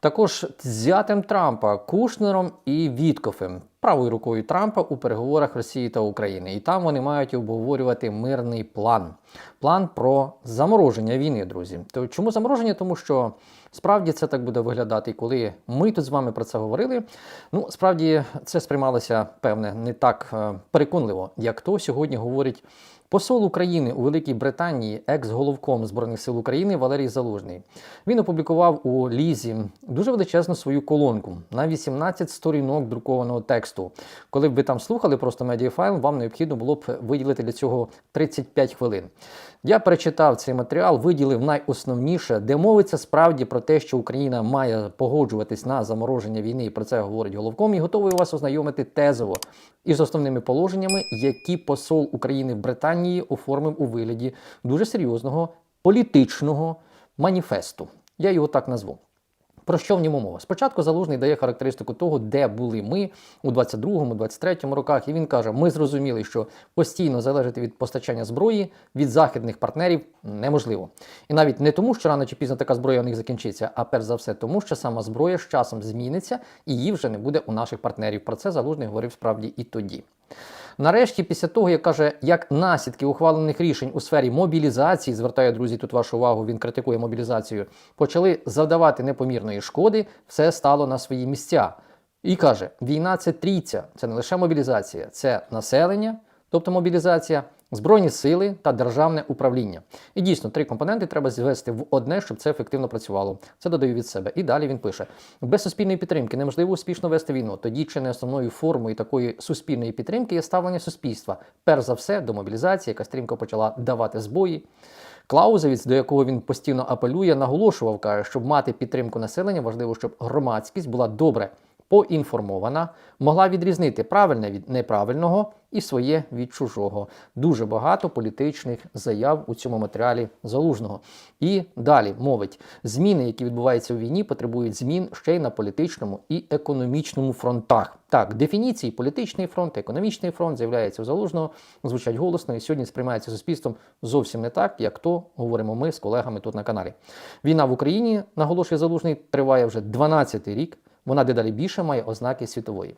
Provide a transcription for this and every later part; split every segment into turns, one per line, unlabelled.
Також зятем Трампа Кушнером і Віткофем, правою рукою Трампа у переговорах Росії та України. І там вони мають обговорювати мирний план. План про замороження війни, друзі. То чому замороження? Тому що справді це так буде виглядати. Коли ми тут з вами про це говорили, ну справді це сприймалося певне не так е, переконливо, як то сьогодні говорить. Посол України у Великій Британії, екс-головком Збройних сил України Валерій Залужний. Він опублікував у Лізі дуже величезну свою колонку на 18 сторінок друкованого тексту. Коли б ви там слухали просто медіафайл, вам необхідно було б виділити для цього 35 хвилин. Я перечитав цей матеріал, виділив найосновніше, де мовиться справді про те, що Україна має погоджуватись на замороження війни, і про це говорить головком, і готовий вас ознайомити тезово із основними положеннями, які посол України в Британії оформив у вигляді дуже серйозного політичного маніфесту. Я його так назву. Про що в ньому мова? Спочатку залужний дає характеристику того, де були ми у 22-му, 23-му роках, і він каже: ми зрозуміли, що постійно залежати від постачання зброї від західних партнерів неможливо. І навіть не тому, що рано чи пізно така зброя у них закінчиться, а перш за все тому, що сама зброя з часом зміниться і її вже не буде у наших партнерів. Про це залужний говорив справді і тоді. Нарешті, після того, як каже, як наслідки ухвалених рішень у сфері мобілізації, звертаю друзі, тут вашу увагу, він критикує мобілізацію, почали завдавати непомірної шкоди, все стало на свої місця. І каже: війна це трійця, це не лише мобілізація, це населення, тобто мобілізація, збройні сили та державне управління. І дійсно, три компоненти треба звести в одне, щоб це ефективно працювало. Це додаю від себе. І далі він пише: без суспільної підтримки неможливо успішно вести війну. Тоді чи не основною формою такої суспільної підтримки є ставлення суспільства, перш за все до мобілізації, яка стрімко почала давати збої. Клаузевіць, до якого він постійно апелює, наголошував, каже, щоб мати підтримку населення, важливо, щоб громадськість була добре поінформована, могла відрізнити правильне від неправильного і своє від чужого. Дуже багато політичних заяв у цьому матеріалі залужного. І далі мовить: зміни, які відбуваються у війні, потребують змін ще й на політичному і економічному фронтах. Так, дефініції політичний фронт, економічний фронт з'являється у залужного, звучать голосно і сьогодні сприймається суспільством зовсім не так, як то говоримо ми з колегами тут на каналі. Війна в Україні, наголошує залужний, триває вже 12-й рік. Вона дедалі більше має ознаки світової.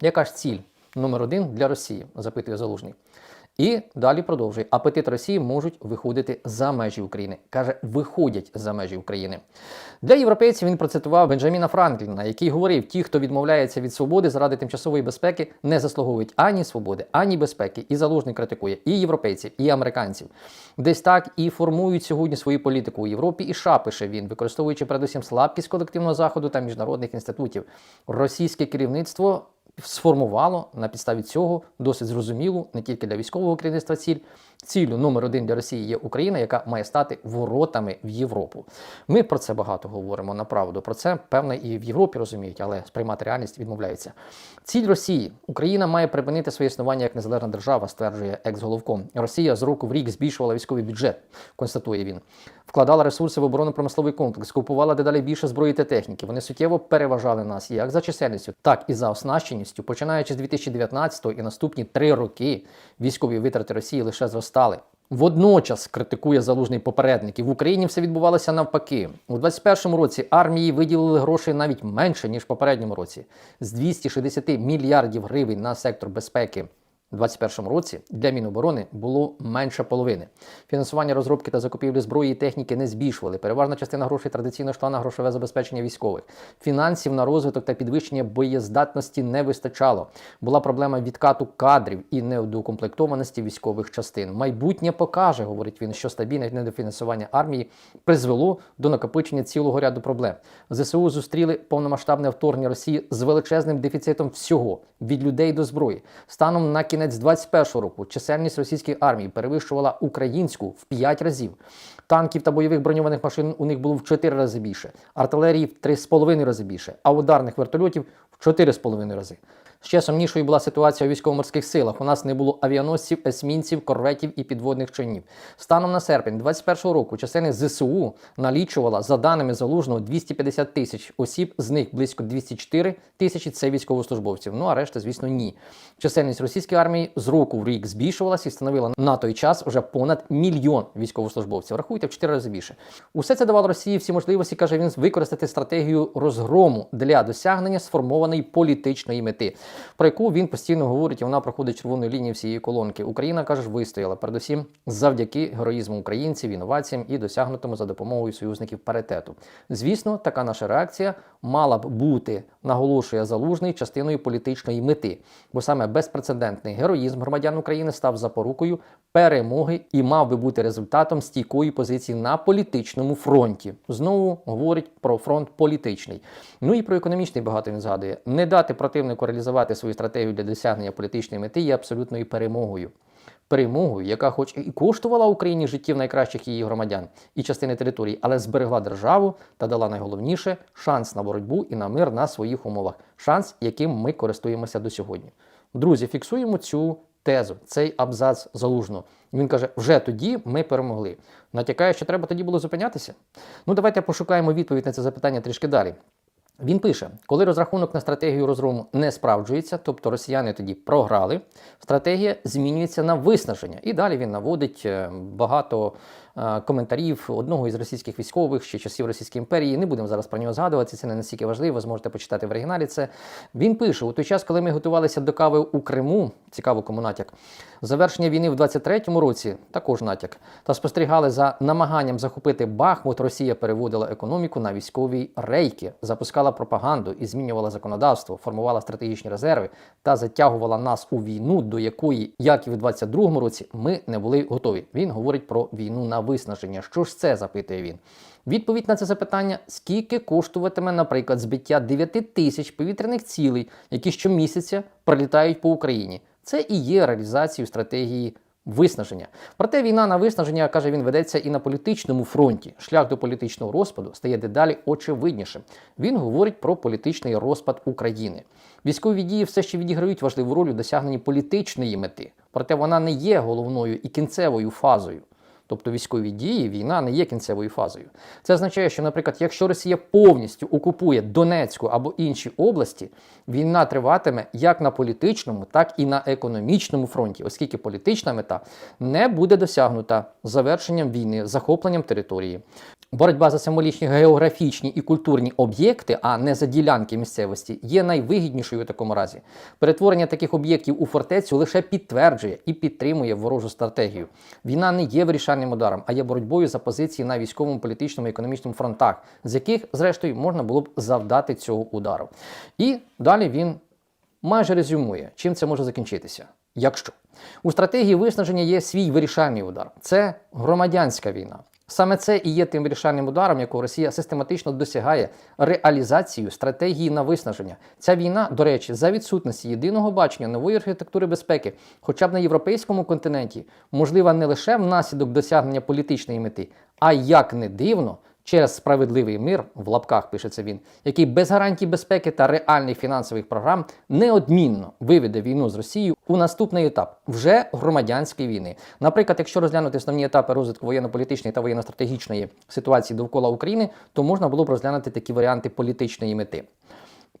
Яка ж ціль номер один для Росії? запитує залужний. І далі продовжує. Апетит Росії можуть виходити за межі України. Каже, виходять за межі України. Для європейців він процитував Бенджаміна Франкліна, який говорив: ті, хто відмовляється від свободи заради тимчасової безпеки, не заслуговують ані свободи, ані безпеки. І залужний критикує і європейців, і американців. Десь так і формують сьогодні свою політику у Європі. І США, пише він, використовуючи передусім слабкість колективного заходу та міжнародних інститутів. Російське керівництво сформувало на підставі цього досить зрозумілу не тільки для військового керівництва ціль. Ціллю номер один для Росії є Україна, яка має стати воротами в Європу. Ми про це багато говоримо направду. Про це певне і в Європі розуміють, але сприймати реальність відмовляються. Ціль Росії Україна має припинити своє існування як незалежна держава, стверджує екс-головком. Росія з року в рік збільшувала військовий бюджет, констатує він. Вкладала ресурси в оборонно-промисловий комплекс, купувала дедалі більше зброї та техніки. Вони суттєво переважали нас як за чисельністю, так і за оснащеністю. Починаючи з 2019 і наступні три роки військові витрати Росії лише зростали. Водночас критикує залужний попередників. В Україні все відбувалося навпаки. У 2021 році армії виділили грошей навіть менше ніж в попередньому році з 260 мільярдів гривень на сектор безпеки. У 2021 році для Міноборони було менше половини. Фінансування розробки та закупівлі зброї і техніки не збільшували. Переважна частина грошей традиційно йшла на грошове забезпечення військових. Фінансів на розвиток та підвищення боєздатності не вистачало. Була проблема відкату кадрів і недоукомплектованості військових частин. Майбутнє покаже, говорить він, що стабільне недофінансування армії призвело до накопичення цілого ряду проблем. ЗСУ зустріли повномасштабне вторгнення Росії з величезним дефіцитом всього від людей до зброї. Станом на кінець 2021 року чисельність російської армії перевищувала українську в 5 разів. Танків та бойових броньованих машин у них було в 4 рази більше, артилерії в 3,5 рази більше, а ударних вертольотів в 4,5 рази. Ще сумнішою була ситуація у військово-морських силах. У нас не було авіаносців, есмінців, корветів і підводних чинів. Станом на серпень 2021 року чисельність ЗСУ налічувала, за даними залужного, 250 тисяч осіб, з них близько 204 тисячі це військовослужбовців. Ну а решта, звісно, ні. Чисельність російської армії з року в рік збільшувалася і становила на той час вже понад мільйон військовослужбовців. Рахуйте в 4 рази більше. Усе це давало Росії всі можливості, каже він, використати стратегію розгрому для досягнення сформованої політичної мети, про яку він постійно говорить, і вона проходить червоною лінією всієї колонки. Україна каже, вистояла передусім завдяки героїзму українців, інноваціям і досягнутому за допомогою союзників паритету. Звісно, така наша реакція мала б бути, наголошує залужний частиною політичної мети, бо саме безпрецедентний героїзм громадян України став запорукою перемоги і мав би бути результатом стійкої позиції на політичному фронті. Знову говорить про фронт політичний. Ну і про економічний багато він згадує. Не дати противнику реалізувати свою стратегію для досягнення політичної мети є абсолютною перемогою. Перемогою, яка, хоч і коштувала Україні життів найкращих її громадян і частини території, але зберегла державу та дала найголовніше шанс на боротьбу і на мир на своїх умовах, шанс, яким ми користуємося до сьогодні. Друзі, фіксуємо цю тезу, цей абзац залужно. Він каже: вже тоді ми перемогли. Натякає, що треба тоді було зупинятися. Ну, давайте пошукаємо відповідь на це запитання трішки далі. Він пише, коли розрахунок на стратегію розгрому не справджується, тобто росіяни тоді програли, стратегія змінюється на виснаження. І далі він наводить е, багато коментарів одного із російських військових ще часів Російської імперії. Не будемо зараз про нього згадувати, це не настільки важливо, зможете почитати в оригіналі це. Він пише: у той час, коли ми готувалися до кави у Криму, цікаво кому натяк, завершення війни в 23-му році, також натяк, та спостерігали за намаганням захопити Бахмут, Росія переводила економіку на військові рейки, запускала пропаганду і змінювала законодавство, формувала стратегічні резерви та затягувала нас у війну, до якої, як і в 22-му році, ми не були готові. Він говорить про війну на виснаження. Що ж це запитує він? Відповідь на це запитання: скільки коштуватиме, наприклад, збиття 9 тисяч повітряних цілей, які щомісяця прилітають по Україні. Це і є реалізацією стратегії виснаження. Проте війна на виснаження, каже він, ведеться і на політичному фронті. Шлях до політичного розпаду стає дедалі очевиднішим. Він говорить про політичний розпад України. Військові дії все ще відіграють важливу роль у досягненні політичної мети, проте вона не є головною і кінцевою фазою. Тобто військові дії, війна не є кінцевою фазою. Це означає, що, наприклад, якщо Росія повністю окупує Донецьку або інші області, війна триватиме як на політичному, так і на економічному фронті, оскільки політична мета не буде досягнута завершенням війни, захопленням території. Боротьба за символічні географічні і культурні об'єкти, а не за ділянки місцевості, є найвигіднішою у такому разі. Перетворення таких об'єктів у фортецю лише підтверджує і підтримує ворожу стратегію. Війна не є вирішальним ударом, а є боротьбою за позиції на військовому, політичному і економічному фронтах, з яких, зрештою, можна було б завдати цього удару. І далі він майже резюмує, чим це може закінчитися. Якщо у стратегії виснаження є свій вирішальний удар, це громадянська війна. Саме це і є тим вирішальним ударом, якого Росія систематично досягає реалізацію стратегії на виснаження. Ця війна, до речі, за відсутності єдиного бачення нової архітектури безпеки, хоча б на європейському континенті, можлива не лише внаслідок досягнення політичної мети, а як не дивно. Через справедливий мир в лапках пишеться він, який без гарантій безпеки та реальних фінансових програм неодмінно виведе війну з Росією у наступний етап вже громадянської війни. Наприклад, якщо розглянути основні етапи розвитку воєнно-політичної та воєнно-стратегічної ситуації довкола України, то можна було б розглянути такі варіанти політичної мети.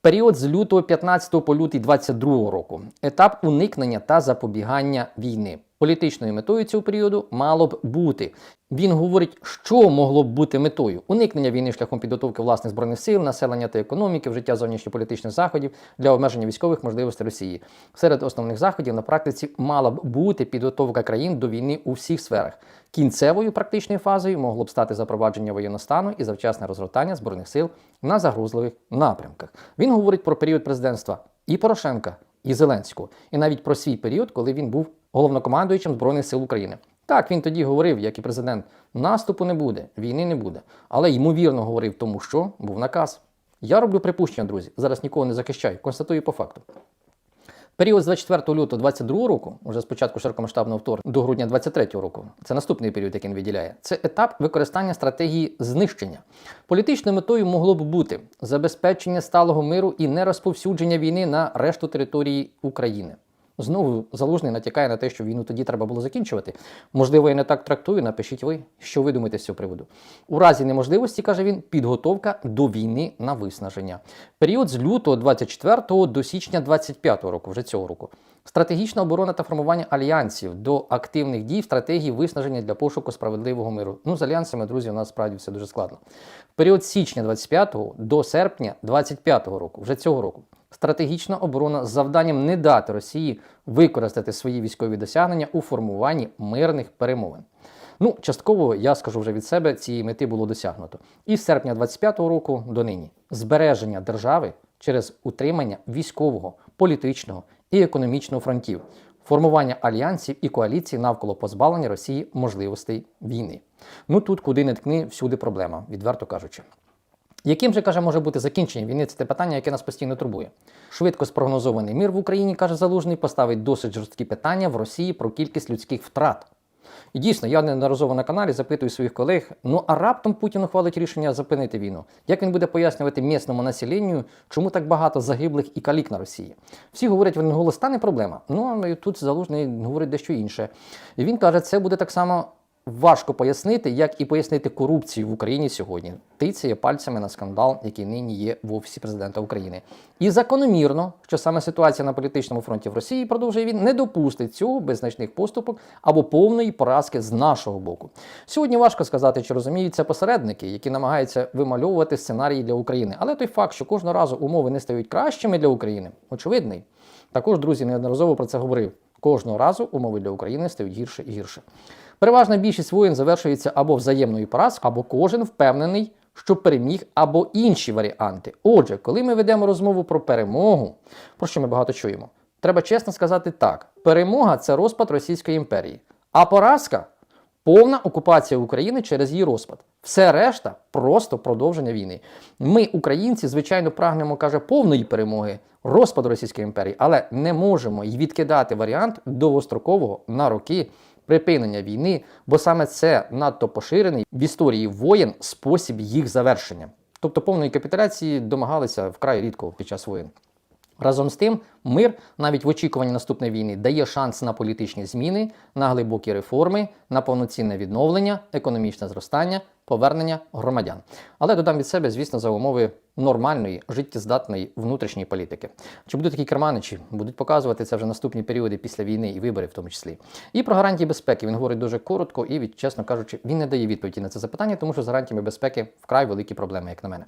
Період з лютого 15 по лютий 22 року. Етап уникнення та запобігання війни. Політичною метою цього періоду мало б бути. Він говорить, що могло б бути метою уникнення війни шляхом підготовки власних збройних сил, населення та економіки, вжиття зовнішньополітичних заходів для обмеження військових можливостей Росії. Серед основних заходів на практиці мала б бути підготовка країн до війни у всіх сферах. Кінцевою практичною фазою могло б стати запровадження воєнного стану і завчасне розгортання збройних сил на загрозливих напрямках. Він говорить про період президентства і Порошенка, і Зеленського, і навіть про свій період, коли він був головнокомандуючим Збройних сил України. Так, він тоді говорив, як і президент, наступу не буде, війни не буде. Але ймовірно говорив тому, що був наказ. Я роблю припущення, друзі. Зараз нікого не захищаю, констатую по факту. Період з 24 лютого 22 року, уже з початку широкомасштабного вторгнення до грудня 23 року, це наступний період, який він виділяє. Це етап використання стратегії знищення. Політичною метою могло б бути забезпечення сталого миру і нерозповсюдження війни на решту території України. Знову залужний натякає на те, що війну тоді треба було закінчувати. Можливо, я не так трактую. Напишіть ви, що ви думаєте з цього приводу. У разі неможливості, каже він, підготовка до війни на виснаження. Період з лютого 24 до січня 25 року, вже цього року. Стратегічна оборона та формування альянсів до активних дій стратегії виснаження для пошуку справедливого миру. Ну, з альянсами, друзі, у нас справді все дуже складно. Період з січня 25 до серпня 25 року, вже цього року. Стратегічна оборона з завданням не дати Росії використати свої військові досягнення у формуванні мирних перемовин. Ну, частково я скажу вже від себе, цієї мети було досягнуто. І з серпня 25-го року до нині збереження держави через утримання військового, політичного і економічного фронтів, формування альянсів і коаліцій навколо позбавлення Росії можливостей війни. Ну тут, куди не ткни, всюди проблема, відверто кажучи. Яким же каже може бути закінчення війни? Це те питання, яке нас постійно турбує. Швидко спрогнозований мир в Україні, каже Залужний, поставить досить жорсткі питання в Росії про кількість людських втрат. І дійсно, я неодноразово на каналі запитую своїх колег: ну а раптом Путін ухвалить рішення зупинити війну. Як він буде пояснювати місному населенню, чому так багато загиблих і калік на Росії? Всі говорять, в один голос, та не проблема. Ну а тут залужний говорить дещо інше. І він каже, це буде так само важко пояснити, як і пояснити корупцію в Україні сьогодні. Тицяє пальцями на скандал, який нині є в офісі президента України. І закономірно, що саме ситуація на політичному фронті в Росії продовжує він не допустить цього без значних поступок або повної поразки з нашого боку. Сьогодні важко сказати, чи розуміють це посередники, які намагаються вимальовувати сценарії для України. Але той факт, що кожного разу умови не стають кращими для України, очевидний. Також, друзі, неодноразово про це говорив. Кожного разу умови для України стають гірше і гірше. Переважна більшість воєн завершується або взаємною поразкою, або кожен впевнений, що переміг, або інші варіанти. Отже, коли ми ведемо розмову про перемогу, про що ми багато чуємо, треба чесно сказати так: перемога це розпад Російської імперії, а поразка повна окупація України через її розпад. Все решта просто продовження війни. Ми, українці, звичайно, прагнемо, каже, повної перемоги, розпаду Російської імперії, але не можемо й відкидати варіант довгострокового на роки припинення війни, бо саме це надто поширений в історії воєн спосіб їх завершення. Тобто повної капітуляції домагалися вкрай рідко під час воєн. Разом з тим, мир, навіть в очікуванні наступної війни, дає шанс на політичні зміни, на глибокі реформи, на повноцінне відновлення, економічне зростання, повернення громадян. Але додам від себе, звісно, за умови нормальної, життєздатної внутрішньої політики. Чи будуть такі керманичі, будуть показувати це вже наступні періоди після війни і виборів, в тому числі. І про гарантії безпеки він говорить дуже коротко і, чесно кажучи, він не дає відповіді на це запитання, тому що з гарантіями безпеки вкрай великі проблеми, як на мене.